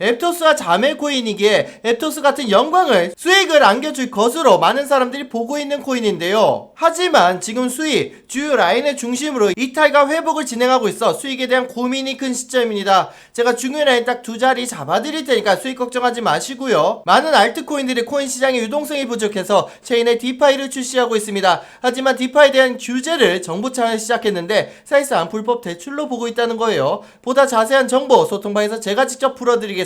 앱토스와 자매 코인이기에 앱토스 같은 영광을 수익을 안겨줄 것으로 많은 사람들이 보고 있는 코인인데요. 하지만 지금 수익, 주요 라인의 중심으로 이탈과 회복을 진행하고 있어 수익에 대한 고민이 큰 시점입니다. 제가 중요 라인 딱 두 자리 잡아드릴 테니까 수익 걱정하지 마시고요. 많은 알트코인들이 코인 시장의 유동성이 부족해서 체인에 디파이를 출시하고 있습니다. 하지만 디파이에 대한 규제를 정부 차원에서 시작했는데 사실상 불법 대출로 보고 있다는 거예요. 보다 자세한 정보 소통방에서 제가 직접 풀어드리겠습니다.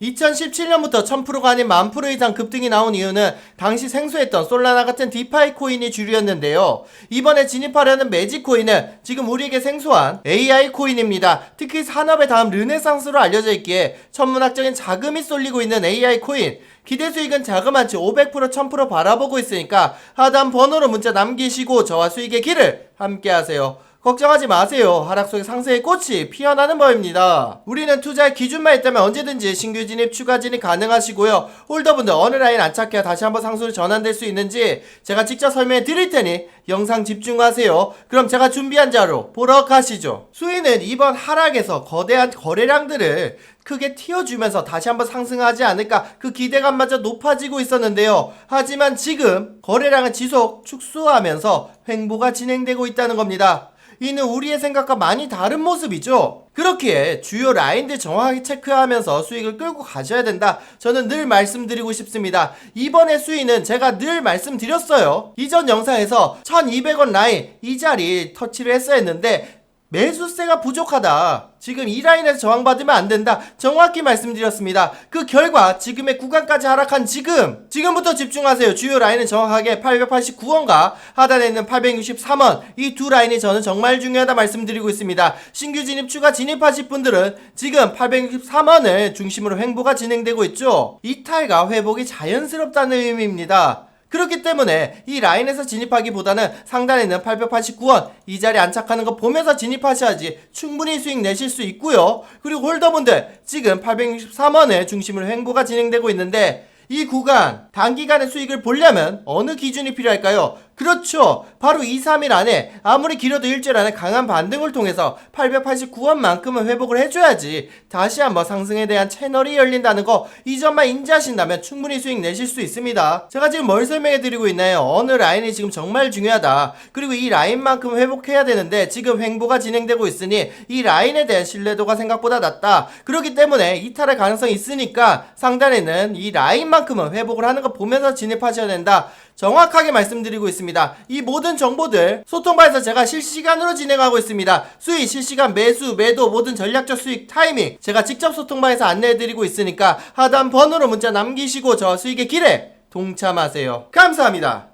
2017년부터 1000%가 아닌 10,000% 이상 급등이 나온 이유는 당시 생소했던 솔라나 같은 디파이 코인이 주류였는데요. 이번에 진입하려는 매직 코인은 지금 우리에게 생소한 AI 코인입니다. 특히 산업의 다음 르네상스로 알려져 있기에 천문학적인 자금이 쏠리고 있는 AI 코인. 기대 수익은 자그마치 500% 1000% 바라보고 있으니까 하단 번호로 문자 남기시고 저와 수익의 길을 함께 하세요. 걱정하지 마세요. 하락 속에 상승의 꽃이 피어나는 법입니다. 우리는 투자의 기준만 있다면 언제든지 신규 진입, 추가 진입 가능하시고요. 홀더분들 어느 라인 안착해야 다시 한번 상승으로 전환될 수 있는지 제가 직접 설명해 드릴 테니 영상 집중하세요. 그럼 제가 준비한 자로 보러 가시죠. 수위는 이번 하락에서 거대한 거래량들을 크게 튀어주면서 다시 한번 상승하지 않을까 그 기대감마저 높아지고 있었는데요. 하지만 지금 거래량은 지속 축소하면서 횡보가 진행되고 있다는 겁니다. 이는 우리의 생각과 많이 다른 모습이죠. 그렇기에 주요 라인들 정확하게 체크하면서 수익을 끌고 가셔야 된다. 저는 늘 말씀드리고 싶습니다. 이번에 수익은 제가 늘 말씀드렸어요. 이전 영상에서 1200원 라인 이 자리 터치를 했어야 했는데 매수세가 부족하다. 지금 이 라인에서 저항받으면 안 된다. 정확히 말씀드렸습니다. 그 결과 지금의 구간까지 하락한 지금 지금부터 집중하세요. 주요 라인은 정확하게 889원과 하단에 있는 863원 이 두 라인이 저는 정말 중요하다 말씀드리고 있습니다. 신규 진입 추가 진입하실 분들은 지금 863원을 중심으로 횡보가 진행되고 있죠. 이탈과 회복이 자연스럽다는 의미입니다. 그렇기 때문에 이 라인에서 진입하기보다는 상단에 있는 889원 이 자리에 안착하는 거 보면서 진입하셔야지 충분히 수익 내실 수 있고요. 그리고 홀더분들 지금 863원을 중심으로 횡보가 진행되고 있는데 이 구간 단기간에 수익을 보려면 어느 기준이 필요할까요? 그렇죠. 바로 2, 3일 안에 아무리 길어도 일주일 안에 강한 반등을 통해서 889원만큼은 회복을 해줘야지 다시 한번 상승에 대한 채널이 열린다는 거 이 점만 인지하신다면 충분히 수익 내실 수 있습니다. 제가 지금 뭘 설명해 드리고 있나요? 어느 라인이 지금 정말 중요하다. 그리고 이 라인만큼 회복해야 되는데 지금 횡보가 진행되고 있으니 이 라인에 대한 신뢰도가 생각보다 낮다. 그렇기 때문에 이탈할 가능성이 있으니까 상단에는 이 라인만큼은 회복을 하는 거 보면서 진입하셔야 된다. 정확하게 말씀드리고 있습니다. 이 모든 정보들 소통방에서 제가 실시간으로 진행하고 있습니다. 수익, 실시간 매수, 매도, 모든 전략적 수익, 타이밍 제가 직접 소통방에서 안내해드리고 있으니까 하단 번호로 문자 남기시고 저 수익의 길에 동참하세요. 감사합니다.